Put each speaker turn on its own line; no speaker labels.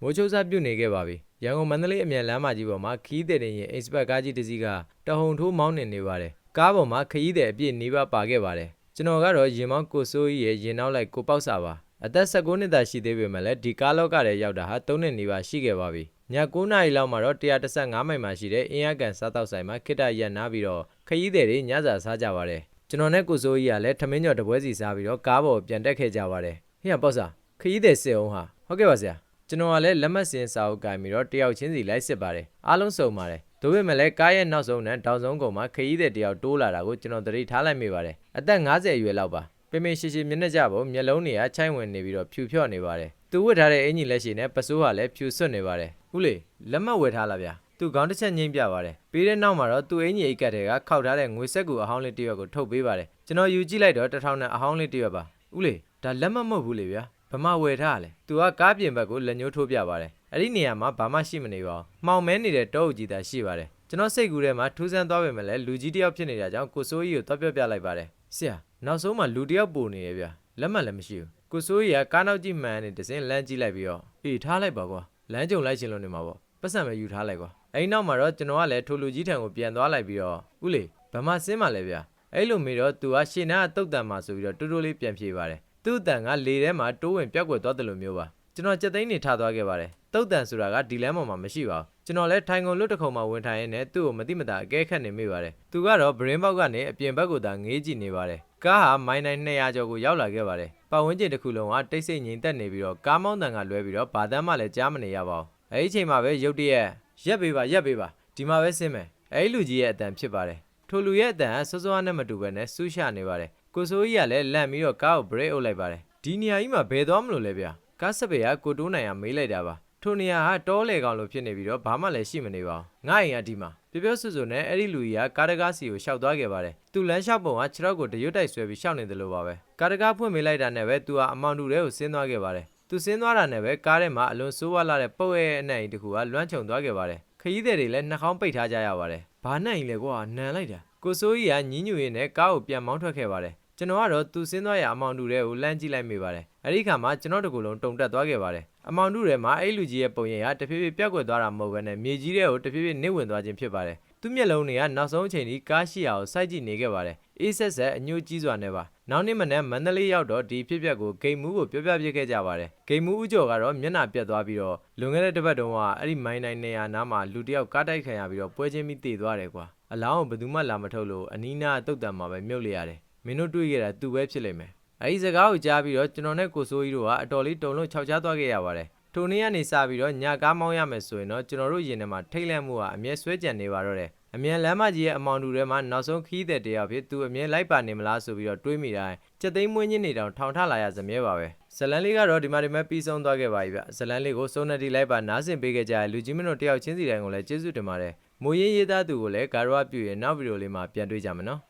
မိုးချိုးစားပြုတ်နေခဲ့ပါပြီရန်ကုန်မန္တလေးအမြန်လမ်းမကြီးပေါ်မှာခီးတဲ့တင်ရင်အိမ်စပတ်ကားကြီးတစ်စီးကတဟုန်ထိုးမောင်းနေနေပါတယ်ကားပေါ်မှာခရီးတဲ့အပြည့်နေပါပါခဲ့ပါတယ်ကျွန်တော်ကတော့ရင်မောင်းကိုစိုးကြီးရဲ့ရင်နောက်လိုက်ကိုပေါက်စာပါအသက်16နှစ်သာရှိသေးပေမဲ့လည်းဒီကားလောကထဲရောက်တာဟာ3နှစ်နေပါရှိခဲ့ပါပြီည9နာရီလောက်မှာတော့115မိုင်မှာရှိတဲ့အင်းရကန်စားတောက်ဆိုင်မှာခိတ္တရက်နားပြီးတော့ခရီးသည်တွေညစာစားကြပါတယ်ကျွန်တော်နဲ့ကိုစိုးကြီးကလည်းထမင်းကျော်တပွဲစီစားပြီးတော့ကားပေါ်ပြန်တက်ခဲ့ကြပါတယ်ဟေ့ပေါက်စာခရီးသည်စစ်အောင်ဟာဟုတ်ကဲ့ပါဆရာ ကျွန်တော်ကလည်းလက်မှတ်စင်စာအုပ်ကိုင်ပြီးတော့တယောက်ချင်းစီလိုက်စစ်ပါတယ်အားလုံးစုံပါတယ်ဒါပေမဲ့လည်းကားရဲ့နောက်ဆုံးနဲ့တောင်ဆုံးကုန်မှာခရီးသည်တယောက်တိုးလာတာကိုကျွန်တော်သတိထားလိုက်မိပါတယ်အသက်50အရွယ်လောက်ပါပင်ပင်ရှိရှိမျက်နှာကျပုံမျက်လုံးတွေကချိုင်းဝင်နေပြီးတော့ဖြူဖြော့နေပါတယ်သူဝတ်ထားတဲ့အင်ကြီးလက်ရှိနဲ့ပစိုးဟာလည်းဖြူဆွတ်နေပါတယ်ဦးလေလက်မှတ်ဝယ်ထားလားဗျာသူခေါင်းတစ်ချက်ငိမ့်ပြပါတယ်ပြီးတဲ့နောက်မှာတော့သူ့အင်ကြီးအိတ်ကတ်တွေကခောက်ထားတဲ့ငွေဆက်ကူအဟောင်းလေးတစ်ရွက်ကိုထုတ်ပေးပါတယ်ကျွန်တော်ယူကြည့်လိုက်တော့တစ်ထောင်နဲ့အဟောင်းလေးတစ်ရွက်ပါဦးလေဒါလက်မှတ်မဟုတ်ဘူးလေဗျာ ဗမာဝယ်ထားရလဲ။ तू ကကားပြင်ဘက်ကိုလက်ညှိုးထိုးပြပါတယ်။အဲ့ဒီနေရာမှာဘာမှရှိမနေပါဘူး။မှောင်မဲနေတဲ့တောအုပ်ကြီးသာရှိပါတယ်။ကျွန်တော်စိတ်ကူးထဲမှာထူးဆန်းသွားပေမဲ့လည်းလူကြီးတစ်ယောက်ဖြစ်နေတာကြောင့်ကိုစိုးကြီးကိုတော့ပြောပြလိုက်ပါတယ်။ဆရာနောက်ဆုံးမှလူတစ်ယောက်ပို့နေရဗျ။လက်မှတ်လည်းမရှိဘူး။ကိုစိုးကြီးကကားနောက်ကြည့်မှန်နေတစင်းလမ်းကြည့်လိုက်ပြီးတော့အေးထားလိုက်ပါကွာ။လမ်းကြုံလိုက်ချင်လို့နေမှာပေါ့။ပတ်စံပဲယူထားလိုက်ကွာ။အဲ့ဒီနောက်မှာတော့ကျွန်တော်ကလည်းထိုလူကြီးထံကိုပြန်သွားလိုက်ပြီးတော့ဦးလေဗမာစင်းမှလည်းဗျ။အဲ့လိုမေတော့ तू ကရှင်းနာတုတ်တန်မှာဆိုပြီးတော့တူတူလေးပြန်ဖြေပါတယ်။ သူ့အတန်ကလေထဲမှာတိုးဝင်ပြောက်ကွယ်သွားတယ်လို့မျိုးပါကျွန်တော်ကြက်သိန်းနေထသွားခဲ့ပါတယ်တုတ်တန်ဆိုတာကဒီလမ်းပေါ်မှာမရှိပါဘူးကျွန်တော်လည်းထိုင်ကုန်လွတ်တစ်ခုံမှာဝင်ထိုင်ရင်းနဲ့သူ့ကိုမတိမတာအကဲခတ်နေမိပါတယ်သူကတော့ဘရင်ဘောက်ကနေအပြင်ဘက်ကိုသာငေးကြည့်နေပါတယ်ကားဟာမိုင်းတိုင်း200ကျော်ကိုရောက်လာခဲ့ပါတယ်ပတ်ဝန်းကျင်တစ်ခုလုံးကတိတ်ဆိတ်ငြိမ်သက်နေပြီးတော့ကားမောင်းတန်ကလွဲပြီးတော့ဘာတမ်းမှလည်းကြားမနေရပါဘူးအဲဒီအချိန်မှာပဲရုတ်တရက်ရက်ပေးပါရက်ပေးပါဒီမှာပဲဆင်းမယ်အဲဒီလူကြီးရဲ့အတန်ဖြစ်ပါတယ်ထိုလူရဲ့အတန်ကစောစောနဲ့မတူဘဲနဲ့ဆူးရှနေပါတယ် ကိုစိုးကြီးကလည်းလန့်ပြီးတော့ကားကိုဘရိတ်အုပ်လိုက်ပါတယ်ဒီနေရာကြီးမှာဘယ်သွားမလို့လဲဗျာကားဆက်ပေကကိုတိုးနိုင်ရမေးလိုက်တာပါထိုနေရာဟာတောလေကောင်လိုဖြစ်နေပြီးတော့ဘာမှလည်းရှိမနေပါဘူးငါအိမ်ကဒီမှာပြောပြောဆွဆွနဲ့အဲ့ဒီလူကြီးကကားတကားစီကိုရှောက်သွားခဲ့ပါတယ်သူလမ်းလျှောက်ပုံကခြေထောက်ကိုတရွတ်တိုက်ဆွဲပြီးရှောက်နေတယ်လို့ပါပဲကားတကားဖွင့်မေးလိုက်တာနဲ့ပဲသူကအမောင်တူထဲကိုဆင်းသွားခဲ့ပါတယ်သူဆင်းသွားတာနဲ့ပဲကားထဲမှာအလွန်ဆိုးဝါးလာတဲ့ပုတ်ရဲ့အနံ့ကြီးတစ်ခုကလွမ်းချုံသွားခဲ့ပါတယ်ခရီးသည်တွေလည်းနှာခေါင်းပိတ်ထားကြရပါတယ်ဘာနဲ့ကြီးလဲကွာနန်လိုက်တာကိုစိုးကြီးကညင်းညူရင်းနဲ့ကားကိုပြန်မောင်းထွက်ခဲ့ပါတယ် ကျွန်တော်ကတော့သူဆင်းသွားရအမောင်တူတဲ့ကိုလှမ်းကြည့်လိုက်မိပါတယ်အဲ့ဒီခါမှာကျွန်တော်တကူလုံးတုံတက်သွားခဲ့ပါတယ်အမောင်တူထဲမှာအဲ့လူကြီးရဲ့ပုံရိပ်ဟာတဖြည်းဖြည်းပြောက်ကွယ်သွားတာမဟုတ်ဘဲနဲ့မြေကြီးတဲ့ကိုတဖြည်းဖြည်းနစ်ဝင်သွားခြင်းဖြစ်ပါတယ်သူ့မျက်လုံးတွေကနောက်ဆုံးအချိန်ထိကားရှိရာကိုစိုက်ကြည့်နေခဲ့ပါတယ်အေးဆက်ဆက်အညှို့ကြီးစွာနဲ့ပါနောက်နေ့မနေ့မန္တလေးရောက်တော့ဒီဖြစ်ပျက်ကိုဂိမ်မူးကိုပြောပြပြခဲ့ကြပါတယ်ဂိမ်မူးဦးကျော်ကတော့မျက်နှာပြတ်သွားပြီးတော့လွန်ခဲ့တဲ့တစ်ပတ်တုန်းကအဲ့ဒီမိုင်းတိုင်းနေရာနားမှာလူတစ်ယောက်ကားတိုက်ခံရပြီးတော့ပွဲချင်းပြီးတည်သွားတယ်ကွာအလောင်းကိုဘယ်သူမှလာမထုတ်လို့အနီးနားအတုတ်တံမှာပဲမြုပ်လိုက်ရတယ် မင်းတို့တွေ့ခဲ့တာသူပဲဖြစ်လိမ့်မယ်အဲဒီစကားကိုကြားပြီးတော့ကျွန်တော်နဲ့ကိုစိုးကြီးတို့ကအတော်လေးတုံလုံးခြောက်ချားသွားခဲ့ရပါတယ်ထိုနေ့ကနေစပြီးတော့ညကားမောင်းရမယ်ဆိုရင်တော့ကျွန်တော်တို့ရင်ထဲမှာထိတ်လန့်မှုကအမြဲဆွဲကြံနေပါတော့တယ်အမြန်လမ်းမကြီးရဲ့အမောင်တူထဲမှာနောက်ဆုံးခီးတဲ့တယောက်ဖြစ်သူအမြဲလိုက်ပါနေမလားဆိုပြီးတော့တွေးမိတိုင်းစက်သိမ်းမွေးညင်းနေတောင်ထောင်ထလာရစမြဲပါပဲဇလန်လေးကတော့ဒီမှာဒီမှာပြီးဆုံးသွားခဲ့ပါပြီဗျဇလန်လေးကိုစုံနေတီလိုက်ပါနားဆင်ပေးခဲ့ကြတဲ့လူကြီးမင်းတို့တယောက်ချင်းစီတိုင်းကိုလည်းကျေးဇူးတင်ပါတယ်မိုးရင်းရေးသားသူကိုလည်းဂါရဝပြုရင်နောက်ဗီဒီယိုလေးမှာပြန်တွေ့ကြမယ်နော်